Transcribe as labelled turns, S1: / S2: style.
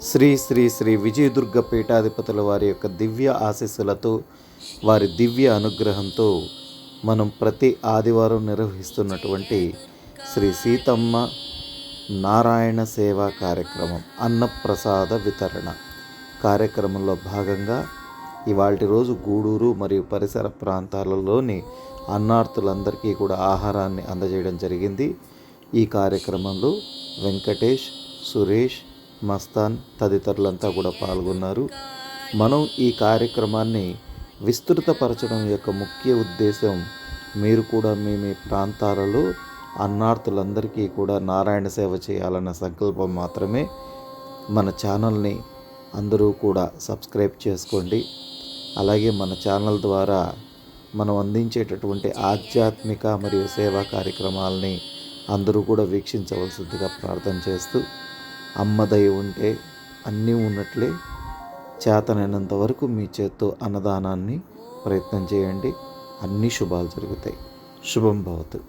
S1: శ్రీ శ్రీ శ్రీ విజయదుర్గ పీఠాధిపతుల వారి యొక్క దివ్య ఆశీస్సులతో వారి దివ్య అనుగ్రహంతో మనం ప్రతి ఆదివారం నిర్వహిస్తున్నటువంటి శ్రీ సీతమ్మ నారాయణ సేవా కార్యక్రమం అన్నప్రసాద వితరణ కార్యక్రమంలో భాగంగా ఇవాటి రోజు గూడూరు మరియు పరిసర ప్రాంతాలలోని అన్నార్థులందరికీ కూడా ఆహారాన్ని అందజేయడం జరిగింది. ఈ కార్యక్రమంలో వెంకటేష్ సురేష్ మస్తాన్ తదితరులంతా కూడా పాల్గొన్నారు. మనం ఈ కార్యక్రమాన్ని విస్తృతపరచడం యొక్క ముఖ్య ఉద్దేశం మీరు కూడా మీ మీ ప్రాంతాలలో అన్నార్థులందరికీ కూడా నారాయణ సేవ చేయాలన్న సంకల్పం మాత్రమే. మన ఛానల్ని అందరూ కూడా సబ్స్క్రైబ్ చేసుకోండి. అలాగే మన ఛానల్ ద్వారా మనం అందించేటటువంటి ఆధ్యాత్మిక మరియు సేవా కార్యక్రమాలని అందరూ కూడా వీక్షించవలసిందిగా ప్రార్థన చేస్తూ అమ్మ దయ ఉంటే అన్నీ ఉన్నట్లే చేతనైనంత వరకు మీ చేత్తో అన్నదానాన్ని ప్రయత్నం చేయండి. అన్ని శుభాలు జరుగుతాయి. శుభం భవతు.